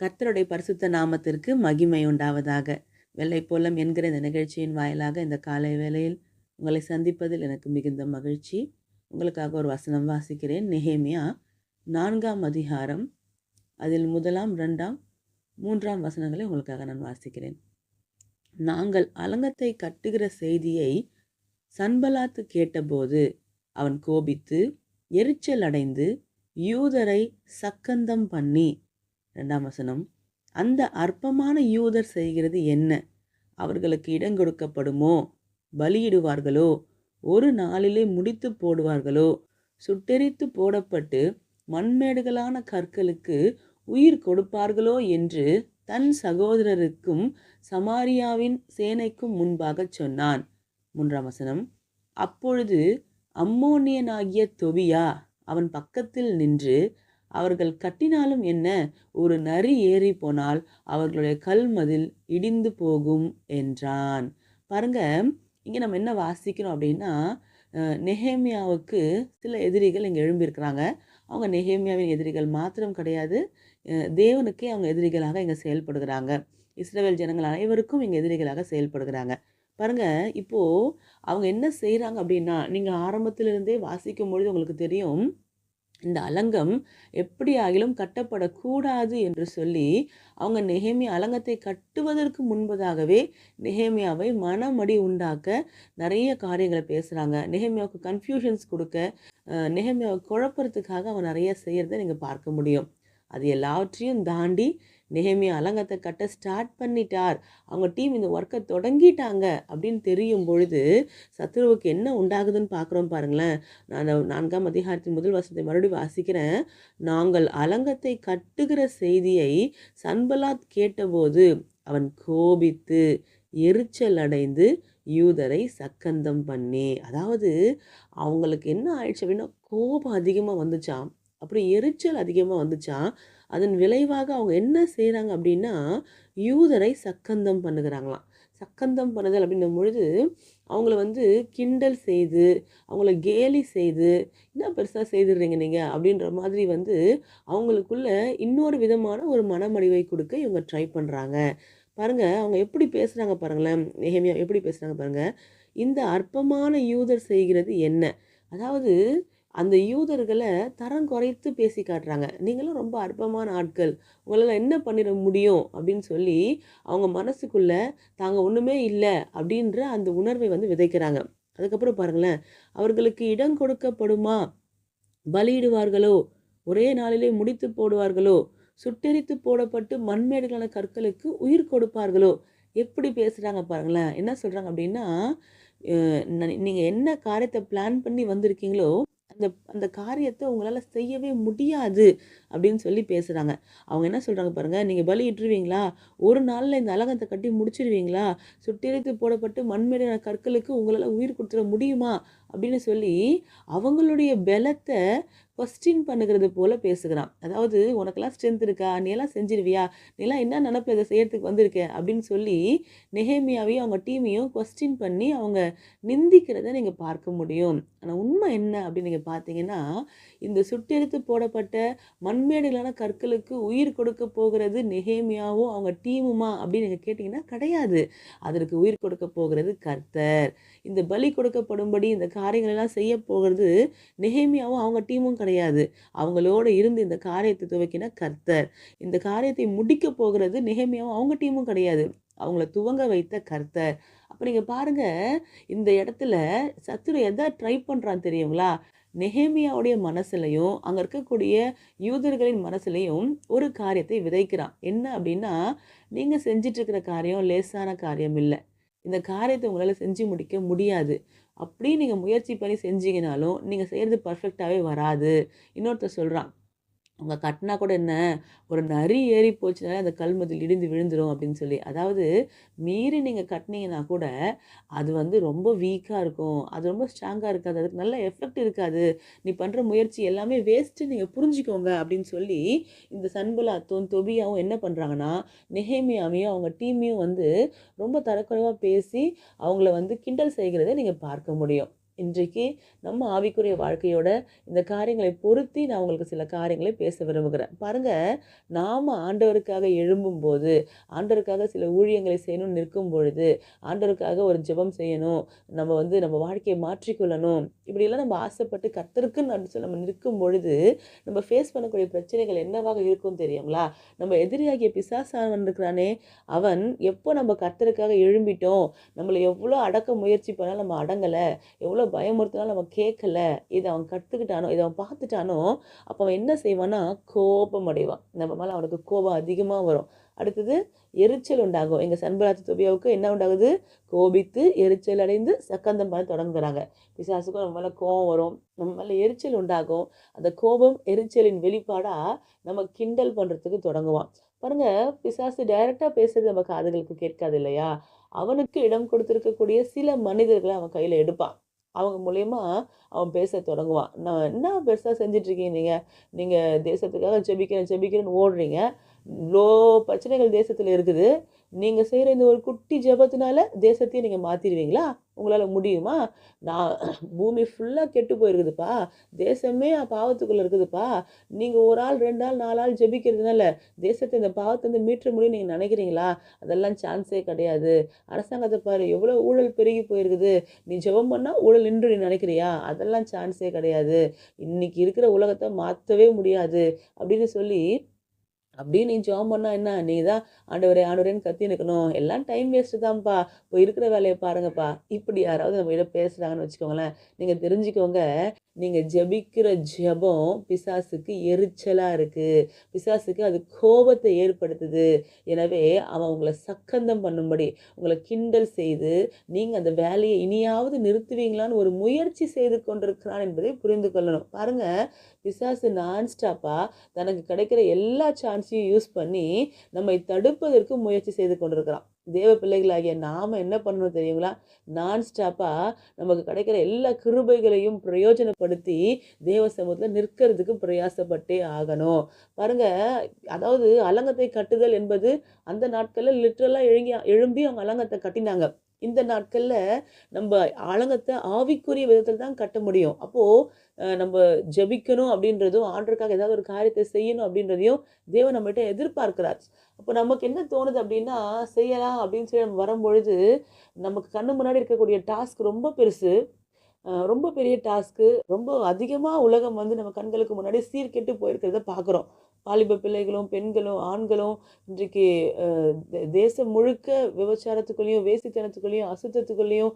கர்த்தருடைய பரிசுத்த நாமத்திற்கு மகிமை உண்டாவதாக. வெள்ளைப்போலம் என்கிற இந்த நிகழ்ச்சியின் வாயிலாக இந்த காலை வேளையில் உங்களை சந்திப்பதில் எனக்கு மிகுந்த மகிழ்ச்சி. உங்களுக்காக ஒரு வசனம் வாசிக்கிறேன். நெஹேமியா நான்காம் அதிகாரம் அதில் முதலாம் ரெண்டாம் மூன்றாம் வசனங்களை உங்களுக்காக நான் வாசிக்கிறேன். நாங்கள் அலங்கத்தை கட்டுகிற செய்தியை சன்பலாத்து கேட்டபோது அவன் கோபித்து எரிச்சல் அடைந்து யூதரை சக்கந்தம் பண்ணி ரெண்டாம் வசனம் அந்த அற்பமான யூதர் செய்கிறது என்ன? அவர்களுக்கு இடம் கொடுக்கப்படுமோ? பலியிடுவார்களோ? ஒரு நாளிலே முடித்து போடுவார்களோ? சுட்டெரித்து போடப்பட்டு மண்மேடுகளான கற்களுக்கு உயிர் கொடுப்பார்களோ? என்று தன் சகோதரருக்கும் சமாரியாவின் சேனைக்கும் முன்பாக சொன்னான். மூன்றாம் வசனம் அப்பொழுது அம்மோனியனாகிய தொபியா அவன் பக்கத்தில் நின்று அவர்கள் கட்டினாலும் என்ன? ஒரு நரி ஏறி போனால் அவர்களுடைய கல்மதில் இடிந்து போகும் என்றான். பாருங்க இங்கே நம்ம என்ன வாசிக்கிறோம் அப்படின்னா நெஹேமியாவுக்கு சில எதிரிகள் இங்கே எழும்பியிருக்கிறாங்க. அவங்க நெஹேமியாவின் எதிரிகள் மாத்திரம் கிடையாது. தேவனுக்கே அவங்க எதிரிகளாக இங்கே செயல்படுகிறாங்க. இஸ்ரேல் ஜனங்கள் அனைவருக்கும் இங்கே எதிரிகளாக செயல்படுகிறாங்க. பாருங்க இப்போது அவங்க என்ன செய்கிறாங்க அப்படின்னா நீங்கள் ஆரம்பத்திலிருந்தே வாசிக்கும் பொழுது உங்களுக்கு தெரியும் இந்த அலங்கம் எப்படி ஆகிலும் கட்டப்படக்கூடாது என்று சொல்லி அவங்க நெஹேமியா அலங்கத்தை கட்டுவதற்கு முன்பதாகவே நெஹேமியாவை மனமடி உண்டாக்க நிறைய காரியங்களை பேசுகிறாங்க நெஹேமியாவுக்கு கன்ஃபியூஷன்ஸ் கொடுக்க நெஹேமியாவை குழப்பறதுக்காக அவன் நிறைய செய்கிறத நீங்கள் பார்க்க முடியும். அது எல்லாவற்றையும் தாண்டி நெஹேமியா அலங்கத்தை கட்ட ஸ்டார்ட் பண்ணிட்டார். அவங்க டீம் இந்த ஒர்க்கை தொடங்கிட்டாங்க அப்படின்னு தெரியும் பொழுது சத்ருவுக்கு என்ன உண்டாகுதுன்னு பார்க்குறோம் பாருங்களேன். நான் அந்த நான்காம் அதிகாரத்தின் முதல் வசனத்தை மறுபடியும் வாசிக்கிறேன். நாங்கள் அலங்கத்தை கட்டுகிற செய்தியை சன்பலாத் கேட்டபோது அவன் கோபித்து எரிச்சல் அடைந்து யூதரை சக்கந்தம் பண்ணி. அதாவது அவங்களுக்கு என்ன ஆயிடுச்சு அப்படின்னா கோபம் அதிகமாக வந்துச்சாம். அப்புறம் எரிச்சல் அதிகமாக வந்துச்சா அதன் விளைவாக அவங்க என்ன செய்கிறாங்க அப்படின்னா யூதரை சக்கந்தம் பண்ணுகிறாங்களாம். சக்கந்தம் பண்ணுதல் அப்படின்னும் பொழுது அவங்கள வந்து கிண்டல் செய்து அவங்கள கேலி செய்து என்ன பெருசாக செய்துடுறீங்க நீங்கள் அப்படின்ற மாதிரி வந்து அவங்களுக்குள்ள இன்னொரு விதமான ஒரு மனமடிவை கொடுக்க இவங்க ட்ரை பண்ணுறாங்க பாருங்கள் அவங்க எப்படி பேசுகிறாங்க பாருங்களேன் நெஹேமியா எப்படி பேசுகிறாங்க பாருங்கள் இந்த அற்பமான யூதர் செய்கிறது என்ன? அதாவது அந்த யூதர்களை தரம் குறைத்து பேசி காட்டுறாங்க. நீங்களும் ரொம்ப அற்பமான ஆட்கள். உங்களால் என்ன பண்ணிட முடியும்? அப்படின்னு சொல்லி அவங்க மனசுக்குள்ள தாங்க ஒன்றுமே இல்லை அப்படின்ற அந்த உணர்வை வந்து விதைக்கிறாங்க. அதுக்கப்புறம் பாருங்களேன். அவர்களுக்கு இடம் கொடுக்கப்படுமா? பலியிடுவார்களோ? ஒரே நாளிலே முடித்து போடுவார்களோ? சுட்டெரித்து போடப்பட்டு மண்மேடுகளான கற்களுக்கு உயிர் கொடுப்பார்களோ? எப்படி பேசுகிறாங்க பாருங்களேன். என்ன சொல்கிறாங்க அப்படின்னா நீங்கள் என்ன காரியத்தை பிளான் பண்ணி வந்திருக்கீங்களோ அந்த அந்த காரியத்தை உங்களால் செய்யவே முடியாது அப்படின்னு சொல்லி பேசுகிறாங்க அவங்க என்ன சொல்கிறாங்க பாருங்கள் நீங்கள் பலியிட்டுருவீங்களா ஒரு நாளில் இந்த அலகத்தை கட்டி முடிச்சிருவீங்களா? சுட்டெரித்து போடப்பட்டு மண்மேடான கற்களுக்கு உங்களால் உயிர் கொடுத்துட முடியுமா? அப்படின்னு சொல்லி அவங்களுடைய பலத்தை கொஸ்டின் பண்ணுகிறது போல் பேசுகிறான். அதாவது உனக்கெல்லாம் ஸ்ட்ரென்த் இருக்கா? நீ எல்லாம் செஞ்சிருவியா? நீ எல்லாம் என்ன நினப்பில் இதை செய்யறதுக்கு வந்திருக்க? அப்படின்னு சொல்லி நெஹேமியாவையும் அவங்க டீமையும் கொஸ்டின் பண்ணி அவங்க நிந்திக்கிறத நீங்கள் பார்க்க முடியும். ஆனால் உண்மை என்ன அப்படின்னு நீங்கள் பார்த்தீங்கன்னா இந்த சுட்டெடுத்து போடப்பட்ட மண்மேடுகளான கற்களுக்கு உயிர் கொடுக்க போகிறது நெஹேமியாவும் அவங்க டீமுமா அப்படின்னு நீங்கள் கேட்டிங்கன்னா கிடையாது. அதற்கு உயிர் கொடுக்க போகிறது கர்த்தர். இந்த பலி கொடுக்கப்படும்படி இந்த காரியங்களெல்லாம் செய்ய போகிறது நெஹேமியாவும் அவங்க டீமும் கிடையாது. அவங்களோட இருந்து இந்த காரியத்தை துவக்கின கர்த்தர். இந்த காரியத்தை முடிக்க போகிறது நெஹேமியாவும் அவங்க டீமும் கிடையாது. அவங்கள துவங்க வைத்த கர்த்தர். அப்போ நீங்கள் பாருங்க இந்த இடத்துல சத்துரு எதை ட்ரை பண்ணுறான் தெரியுங்களா? நெஹேமியாவுடைய மனசுலையும் அங்கே இருக்கக்கூடிய யூதர்களின் மனசுலையும் ஒரு காரியத்தை விதைக்கிறான். என்ன அப்படின்னா நீங்கள் செஞ்சிட்ருக்கிற காரியம் லேசான காரியம் இல்லை. இந்த காரியத்தை உங்களால் செஞ்சு முடிக்க முடியாது. அப்படி நீங்கள் முயற்சி பண்ணி செஞ்சீங்கனாலும் நீங்கள் செய்கிறது பர்ஃபெக்டாகவே வராது. இன்னொருத்தர் சொல்கிறான் அவங்க கட்டினா கூட என்ன? ஒரு நரி ஏறி போச்சுனாலே அந்த கல்மதில் இடிந்து விழுந்துடும் அப்படின்னு சொல்லி. அதாவது மீறி நீங்கள் கட்டினீங்கன்னா கூட அது வந்து ரொம்ப வீக்காக இருக்கும். அது ரொம்ப ஸ்ட்ராங்காக இருக்காது. அதுக்கு நல்ல எஃபெக்ட் இருக்காது. நீ பண்ணுற முயற்சி எல்லாமே வேஸ்ட்டு நீங்கள் புரிஞ்சுக்கோங்க அப்படின்னு சொல்லி இந்த சன்பலாத்தும் தொபியாவும் என்ன பண்ணுறாங்கன்னா நெஹேமியாவையும் அவங்க டீமையும் வந்து ரொம்ப தரக்குறைவாக பேசி அவங்கள வந்து கிண்டல் செய்கிறதை நீங்கள் பார்க்க முடியும். இன்றைக்கு நம்ம ஆவிக்குரிய வாழ்க்கையோட இந்த காரியங்களை பொருத்தி நான் உங்களுக்கு சில காரியங்களை பேச விரும்புகிறேன். பாருங்கள் நாம் ஆண்டவருக்காக எழும்பும்போது ஆண்டவருக்காக சில ஊழியங்களை செய்யணும்னு நிற்கும் பொழுது ஆண்டவருக்காக ஒரு ஜெபம் செய்யணும் நம்ம வந்து நம்ம வாழ்க்கையை மாற்றிக்கொள்ளணும் இப்படியெல்லாம் நம்ம ஆசைப்பட்டு கத்தருக்குன்னு சொல்லி நம்ம நிற்கும் பொழுது நம்ம ஃபேஸ் பண்ணக்கூடிய பிரச்சனைகள் என்னவாக இருக்கும் தெரியுங்களா? நம்ம எதிரியாகிய பிசாசானவன் இருக்கிறானே அவன் எப்போ நம்ம கத்தருக்காக எழும்பிட்டோம் நம்மளை எவ்வளோ அடக்க முயற்சி பண்ணாலும் நம்ம அடங்கலை எவ்வளோ பயமுறுத்தினாலும் அவன் கேட்கல. இதை அவன் கற்றுக்கிட்டானோ இதை அவன் பார்த்துட்டானோ அப்போ அவன் என்ன செய்வான்னா கோபம் அடைவான். நம்ம மேலே அவனுக்கு கோபம் அதிகமாக வரும். அடுத்தது எரிச்சல் உண்டாகும். எங்கள் சண்பராஜ் தொபியாவுக்கு என்ன உண்டாகுது? கோபித்து எரிச்சல் அடைந்து சக்கந்தம் பண்ண தொடங்குறாங்க. பிசாசுக்கும் நம்ம மேலே கோபம் வரும். நம்ம மேலே எரிச்சல் உண்டாகும். அந்த கோபம் எரிச்சலின் வெளிப்பாடாக நம்ம கிண்டல் பண்ணுறதுக்கு தொடங்குவான். பாருங்கள் பிசாசு டைரெக்டாக பேசுறது நம்ம காதுகளுக்கு கேட்காது இல்லையா? அவனுக்கு இடம் கொடுத்துருக்கக்கூடிய சில மனிதர்களை அவன் கையில் எடுப்பான். அவங்க மூலயமா அவன் பேச தொடங்குவான். நான் என்ன பெருசாக செஞ்சிட்ருக்கீங்க நீங்கள் நீங்கள் தேசத்துக்காக செபிக்கிறேன் செபிக்கிறேன்னு ஓடுறீங்க. இவ்வளோ பிரச்சனைகள் தேசத்தில் இருக்குது. நீங்கள் செய்கிற இந்த ஒரு குட்டி ஜபத்தினால தேசத்தையே நீங்கள் மாற்றிடுவீங்களா உங்களால் முடியுமா? நான் பூமி ஃபுல்லாக கெட்டு போயிருக்குதுப்பா. தேசமே பாவத்துக்குள்ளே இருக்குதுப்பா. நீங்கள் ஒரு ஆள் ரெண்டு ஆள் நாலு ஆள் ஜெபிக்கிறதுனால தேசத்தை இந்த பாவத்தை வந்து மீட்ட முடியும் நீங்கள் நினைக்கிறீங்களா? அதெல்லாம் சான்ஸே கிடையாது. அரசாங்கத்தை பாரு எவ்வளோ ஊழல் பெருகி போயிருக்குது. நீ ஜெபம் பண்ணால் ஊழல் நின்று நீ நினைக்கிறியா? அதெல்லாம் சான்ஸே கிடையாது. இன்னைக்கு இருக்கிற உலகத்தை மாற்றவே முடியாது. அப்படின்னு சொல்லி அப்படியே நீ ஜாம் பண்ணால் என்ன? நீ தான் ஆண்டவரே ஆண்டவரேன்னு கத்தி நிற்கணும் எல்லாம் டைம் வேஸ்ட்டு தான்ப்பா. இப்போ இருக்கிற வேலையை பாருங்கப்பா. இப்படி யாராவது நம்ம கிட்ட பேசுகிறாங்கன்னு வச்சுக்கோங்களேன். நீங்கள் தெரிஞ்சுக்கோங்க. நீங்கள் ஜெபிக்கிற ஜெபம் பிசாசுக்கு எரிச்சலாக இருக்குது பிசாசுக்கு அது கோபத்தை ஏற்படுத்துது. எனவே அவன் உங்களை சக்கந்தம் பண்ணும்படி உங்களை கிண்டல் செய்து நீங்கள் அந்த வேலையை இனியாவது நிறுத்துவீங்களான்னு ஒரு முயற்சி செய்து கொண்டிருக்கிறான் என்பதை புரிந்து கொள்ளணும். பாருங்கள் பிசாசு நான்ஸ்டாப்பாக தனக்கு கிடைக்கிற எல்லா சான்ஸையும் யூஸ் பண்ணி நம்மை தடுப்பதற்கு முயற்சி செய்து கொண்டிருக்கிறான். தேவ பிள்ளைகளாகிய நாம் என்ன பண்ணணும் தெரியுங்களா? நான் ஸ்டாப்பாக நமக்கு கிடைக்கிற எல்லா கிருபைகளையும் பிரயோஜனப்படுத்தி தேவ சமூகத்தில் நிற்கிறதுக்கு பிரயாசப்பட்டே ஆகணும். பாருங்க அதாவது அலங்கத்தை கட்டுதல் என்பது அந்த நாட்களில் லிட்ரலாக எழுங்கி எழும்பி அவங்க அலங்கத்தை கட்டினாங்க. இந்த நாட்களில் நம்ம ஆலங்கத்தை ஆவிக்குரிய விதத்தில் தான் கட்ட முடியும். அப்போது நம்ம ஜபிக்கணும் அப்படின்றதும் ஆண்டருக்காக ஏதாவது ஒரு காரியத்தை செய்யணும் அப்படின்றதையும் தேவன் நம்மகிட்ட எதிர்பார்க்கிறார். அப்போ நமக்கு என்ன தோணுது அப்படின்னா செய்யலாம் அப்படின்னு சொல்லி நம்ம வரும்பொழுது நமக்கு கண்ணு முன்னாடி இருக்கக்கூடிய டாஸ்க் ரொம்ப பெருசு. ரொம்ப பெரிய டாஸ்க்கு ரொம்ப அதிகமாக உலகம் வந்து நம்ம கண்களுக்கு முன்னாடி சீர்கெட்டு போயிருக்கிறத பார்க்குறோம். வாலிப பிள்ளைகளும் பெண்களும் ஆண்களும் இன்றைக்கு தேசம் முழுக்க விபச்சாரத்துக்குள்ளேயும் வேசித்தனத்துக்குள்ளேயும் அசுத்தத்துக்குள்ளேயும்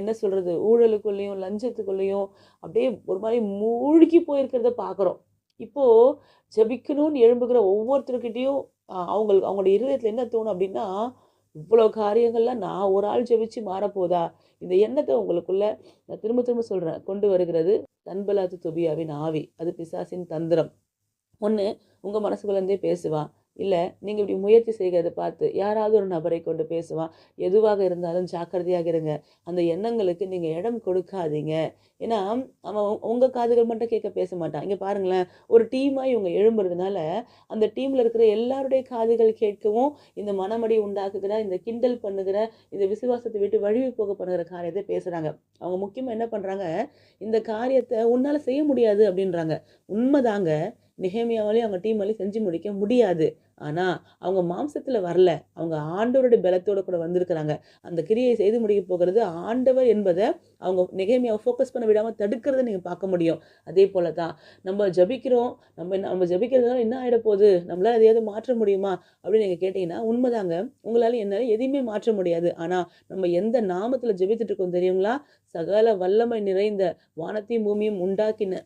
என்ன சொல்கிறது ஊழலுக்குள்ளேயும் லஞ்சத்துக்குள்ளேயும் அப்படியே ஒரு மாதிரி மூழ்கி போயிருக்கிறத பார்க்குறோம் இப்போது ஜபிக்கணும்னு எழும்புகிற ஒவ்வொருத்தருக்கிட்டேயும் அவங்களுக்கு அவங்களோட இருதயத்தில் என்ன தோணும் அப்படின்னா இவ்வளோ காரியங்கள்லாம் நான் ஒரு ஆள் ஜெபிச்சு மாறப்போதா? இந்த எண்ணத்தை உங்களுக்குள்ள நான் திரும்ப திரும்ப சொல்கிறேன் கொண்டு வருகிறது தன்பலாத்து தொபியாவின் ஆவி. அது பிசாசின் தந்திரம். ஒன்று உங்கள் மனசுக்குள்ளேருந்தே பேசுவான் இல்லை நீங்கள் இப்படி முயற்சி செய்கிறத பார்த்து யாராவது ஒரு நபரை கொண்டு பேசுவான் எதுவாக இருந்தாலும் ஜாக்கிரதையாக இருங்க. அந்த எண்ணங்களுக்கு நீங்கள் இடம் கொடுக்காதீங்க. ஏன்னா அவன் உங்கள் காதுகள் மட்டும் கேட்க பேச மாட்டான். இங்கே பாருங்களேன் ஒரு டீமாக இவங்க எழும்புறதுனால அந்த டீமில் இருக்கிற எல்லாருடைய காதுகள் கேட்கவும் இந்த மனமடி உண்டாக்குகிற இந்த கிண்டல் பண்ணுகிற இந்த விசுவாசத்தை விட்டு வழிவு போக பண்ணுகிற காரியத்தை பேசுகிறாங்க அவங்க முக்கியமாக என்ன பண்ணுறாங்க இந்த காரியத்தை உன்னால் செய்ய முடியாது அப்படின்றாங்க. உண்மைதாங்க நிகேமியாவாலையும் அவங்க டீமாலையும் செஞ்சு முடிக்க முடியாது. ஆனால் அவங்க மாம்சத்தில் வரல. அவங்க ஆண்டவருடைய பலத்தோடு கூட வந்திருக்கிறாங்க. அந்த கிரியை செய்து முடிக்க போகிறது ஆண்டவர் என்பதை அவங்க நிகழ்மையாக ஃபோக்கஸ் பண்ண விடாமல் தடுக்கிறத நீங்கள் பார்க்க முடியும். அதே போல தான் நம்ம ஜபிக்கிறோம் நம்ம நம்ம ஜபிக்கிறதுனால என்ன ஆகிட போகுது? நம்மளால் எதையாவது மாற்ற முடியுமா? அப்படின்னு நீங்கள் கேட்டிங்கன்னா உண்மைதாங்க. உங்களால் என்னால் எதையுமே மாற்ற முடியாது. ஆனால் நம்ம எந்த நாமத்தில் ஜபித்துட்டு இருக்கோம் தெரியுங்களா? சகல வல்லமை நிறைந்த வானத்தையும் பூமியும் உண்டாக்கின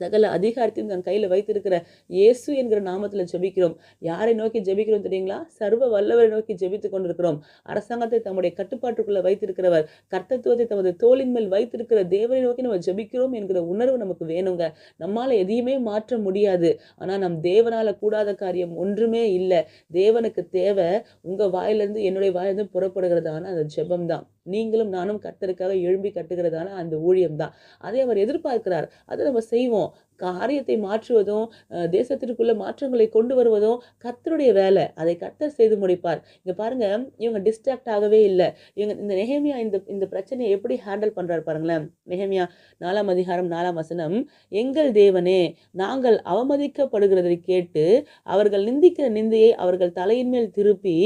சகல அதிகாரத்தையும் தன் கையில் வைத்திருக்கிற இயேசு என்கிற நாமத்தில் ஜெபிக்கிறோம். யாரை நோக்கி ஜெபிக்கிறோம் தெரியுங்களா? சர்வ வல்லவரை நோக்கி ஜெபித்து கொண்டிருக்கிறோம். அரசாங்கத்தை தம்முடைய கட்டுப்பாட்டுக்குள்ளே வைத்திருக்கிறவர் கர்த்தத்துவத்தை தமது தோளின் மேல் வைத்திருக்கிற தேவனை நோக்கி நம்ம ஜெபிக்கிறோம் என்கிற உணர்வு நமக்கு வேணுங்க. நம்மால் எதையுமே மாற்ற முடியாது. ஆனால் நம் தேவனால் கூடாத காரியம் ஒன்றுமே இல்லை. தேவனுக்கு தேவை உங்கள் வாயிலிருந்து என்னுடைய வாயிலிருந்து புறப்படுகிறதான அந்த ஜெபம் தான் நீங்களும் நானும் கர்த்தருக்காக எழும்பி கட்டுகிறதான அந்த ஊழியம் தான் அதை அவர் எதிர்பார்க்கிறார். அதை நம்ம செய்வோம். காரியத்தை மாற்றுவதும் தேசத்திற்குள்ள மாற்றங்களை கொண்டு வருவதும் கர்த்தருடைய வேலை. அதை கர்த்தர் செய்து முடிப்பார். இங்கே பாருங்க இவங்க டிஸ்ட்ராக்ட் ஆகவே இல்லை. இவங்க இந்த நெஹேமியா இந்த இந்த பிரச்சனையை எப்படி ஹேண்டில் பண்ணுறாரு பாருங்களேன். நெஹேமியா நாலாம் அதிகாரம் நாலாம் வசனம் எங்கள் தேவனே நாங்கள் அவமதிக்கப்படுகிறதை கேட்டு அவர்கள் நிந்திக்கிற நிந்தையை அவர்கள் தலையின் மேல் திருப்பி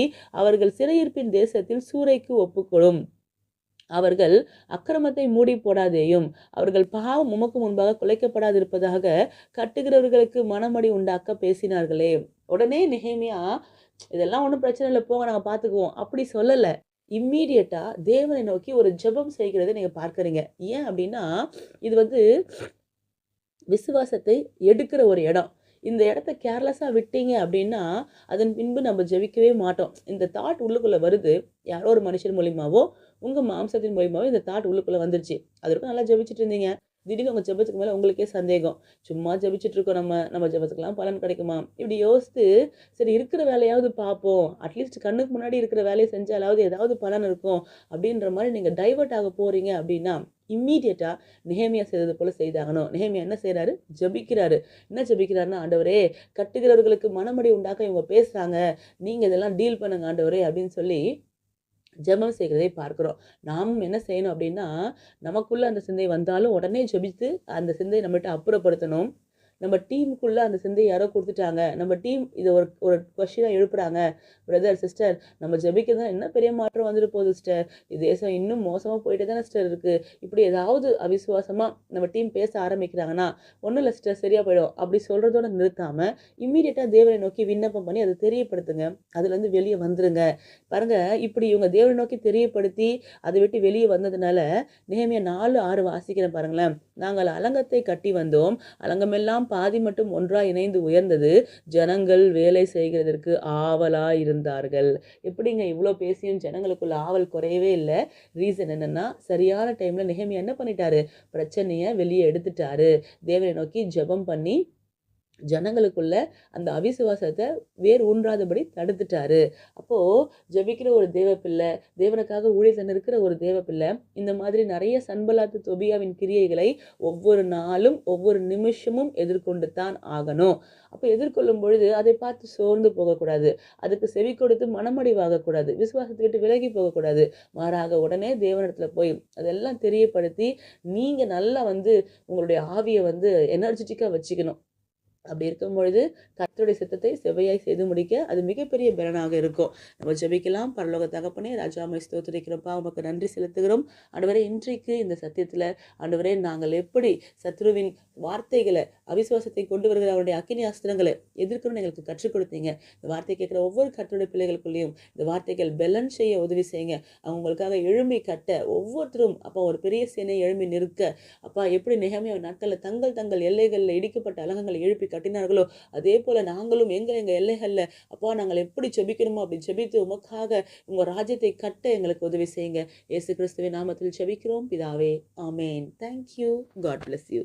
அவர்கள் சிறையிருப்பின் தேசத்தில் சூறைக்கு ஒப்புக்கொடும். அவர்கள் அக்கிரமத்தை மூடி போடாதேயும் அவர்கள் பாவம் உமக்கு முன்பாக குலைக்கப்படாதிருப்பதாக கட்டுகிறவர்களுக்கு மனமடி உண்டாக்க பேசினார்களே. உடனே நிகைமையா இதெல்லாம் ஒன்றும் பிரச்சனை இல்லை போங்க நாங்கள் பார்த்துக்குவோம் அப்படி சொல்லலை. இம்மீடியட்டாக தேவனை நோக்கி ஒரு ஜெபம் செய்கிறதை நீங்கள் பார்க்குறீங்க. ஏன் அப்படின்னா இது வந்து விசுவாசத்தை எடுக்கிற ஒரு இடம். இந்த இடத்த கேர்லெஸ்ஸாக விட்டீங்க அப்படின்னா அதன் பின்பு நம்ம ஜெபிக்கவே மாட்டோம். இந்த தாட் உள்ளுக்குள்ளே வருது யாரோ ஒரு மனுஷன் மூலியமாவோ உங்கள் மாம்சத்தின் மூலியமாகவே இந்த தாட் உள்ளுக்குள்ளே வந்துருச்சு. அது வரைக்கும் நல்லா ஜெபிச்சிட்டு இருந்தீங்க. திடீர்னு உங்கள் ஜெபத்துக்கு மேலே உங்களுக்கே சந்தேகம். சும்மா ஜெபிச்சிட்டு இருக்கோம் நம்ம. நம்ம ஜெபத்துக்கெல்லாம் பலன் கிடைக்குமா? இப்படி யோசித்து சரி இருக்கிற வேலையாவது பார்ப்போம். அட்லீஸ்ட் கண்ணுக்கு முன்னாடி இருக்கிற வேலையை செஞ்சாலாவது ஏதாவது பலன் இருக்கும். அப்படின்ற மாதிரி நீங்கள் டைவர்ட் ஆக போகிறீங்க அப்படின்னா இம்மீடியட்டாக நெஹேமியா செய்தது போல் செய்தாகணும். நெஹேமியா என்ன செய்கிறாரு ஜபிக்கிறாரு. என்ன ஜபிக்கிறாருன்னா ஆண்டவரே கட்டுகிறவர்களுக்கு மனமடி உண்டாக்க இவங்க பேசுகிறாங்க நீங்கள் இதெல்லாம் டீல் பண்ணுங்க ஆண்டவரே அப்படின்னு சொல்லி ஜெபம் செய்கிறதை பார்க்குறோம். நாமும் என்ன செய்யணும் அப்படின்னா நமக்குள்ளே அந்த சிந்தை வந்தாலும் உடனே ஜெபித்து அந்த சிந்தையை நம்மகிட்ட அப்புறப்படுத்தணும். நம்ம டீமுக்குள்ளே அந்த சிந்தையை யாரோ கொடுத்துட்டாங்க. நம்ம டீம் இதை ஒரு ஒரு கொஷினாக எழுப்புறாங்க. பிரதர் சிஸ்டர் நம்ம ஜெபிக்கிறதா என்ன பெரிய மாற்றம் வந்துட்டு போகுது சிஸ்டர் இது தேசம் இன்னும் மோசமாக போயிட்டே தானே சிஸ்டர் இருக்குது இப்படி ஏதாவது அவிசுவாசமாக நம்ம டீம் பேச ஆரம்பிக்கிறாங்கன்னா ஒன்றும் இல்லை சிஸ்டர் சரியாக போயிடும். அப்படி சொல்கிறதோட நிறுத்தாமல் இம்மீடியட்டாக தேவனை நோக்கி விண்ணப்பம் பண்ணி அதை தெரியப்படுத்துங்க. அதுலேருந்து வெளியே வந்துடுங்க பாருங்க இப்படி இவங்க தேவனை நோக்கி தெரியப்படுத்தி அதை விட்டு வெளியே வந்ததுனால நேமிய நாலு ஆறு வாசிக்கிறேன் பாருங்களேன். நாங்கள் அலங்கத்தை கட்டி வந்தோம். அலங்கமெல்லாம் பாதி மட்டும் ஒன்றாக இணைந்து உயர்ந்தது. ஜனங்கள் வேலை செய்கிறதற்கு ஆவலாக இருந்தார்கள் எப்படிங்க இவ்வளோ பேசியும் ஜனங்களுக்குள்ள ஆவல் குறையவே இல்லை? ரீசன் என்னென்னா சரியான டைமில் நிகமி என்ன பண்ணிட்டாரு? பிரச்சனையை வெளியே எடுத்துட்டாரு. தேவனை நோக்கி ஜெபம் பண்ணி ஜனங்களுக்குள்ள அந்த அவிசுவாசத்தை வேர் ஊன்றாதபடி தடுத்துட்டாரு. அப்போ ஜபிக்கிற ஒரு தேவ பிள்ளை தேவனுக்காக ஊழியத்தன் இருக்கிற ஒரு தேவ பிள்ளை இந்த மாதிரி நிறைய சண்பலாத்து தொபியாவின் கிரியைகளை ஒவ்வொரு நாளும் ஒவ்வொரு நிமிஷமும் எதிர்கொண்டு தான் ஆகணும். அப்போ எதிர்கொள்ளும் பொழுது அதை பார்த்து சோர்ந்து போகக்கூடாது. அதுக்கு செவி கொடுத்து மனமடிவாகக்கூடாது விசுவாசத்தை விட்டு விலகி போகக்கூடாது. மாறாக உடனே தேவனிடத்தில் போய் அதெல்லாம் தெரியப்படுத்தி நீங்கள் நல்லா வந்து உங்களுடைய ஆவியை வந்து எனர்ஜெட்டிக்காக வச்சுக்கணும். அப்படி இருக்கும் பொழுது கத்தருடைய சித்தத்தை செவ்வையாய் செய்து முடிக்க அது மிகப்பெரிய பலனாக இருக்கும். நம்ம ஜெபிக்கலாம். பரலோக தகப்பனே ராஜாமை ஸ்தோத்திரிக்கிறப்பா உமக்கு நன்றி செலுத்துகிறோம். ஆண்டவரே இன்றைக்கு இந்த சத்தியத்தில் ஆண்டவரே நாங்கள் எப்படி சத்ருவின் வார்த்தைகளை அவிசுவாசத்தை கொண்டு வருகிற அவருடைய அக்கினி அஸ்திரங்களை எதிர்க்கணும்னு எங்களுக்கு கற்றுக் கொடுத்தீங்க. இந்த வார்த்தை கேட்குற ஒவ்வொரு கற்றுடைய பிள்ளைகளுக்குள்ளேயும் இந்த வார்த்தைகள் பெலன் செய்ய உதவி செய்யுங்க. அவங்களுக்காக எழும்பி கட்ட ஒவ்வொருத்தரும் அப்பா ஒரு பெரிய சேனை எழும்பி நிற்க அப்பா எப்படி நிகமைய நாட்களில் தங்கள் தங்கள் எல்லைகளில் இடிக்கப்பட்ட அலகங்களை எழுப்பி கட்டினார்களோ அதே போல நாங்களும் எங்கள் எங்கள் எல்லைகளில் அப்பா நாங்கள் எப்படி செபிக்கணுமோ அப்படி செபித்து உமக்காக உங்கள் ராஜ்யத்தை கட்ட எங்களுக்கு உதவி செய்யுங்க. இயேசு கிறிஸ்துவின் நாமத்தில் ஜெபிக்கிறோம் பிதாவே ஆமேன். Thank you God bless you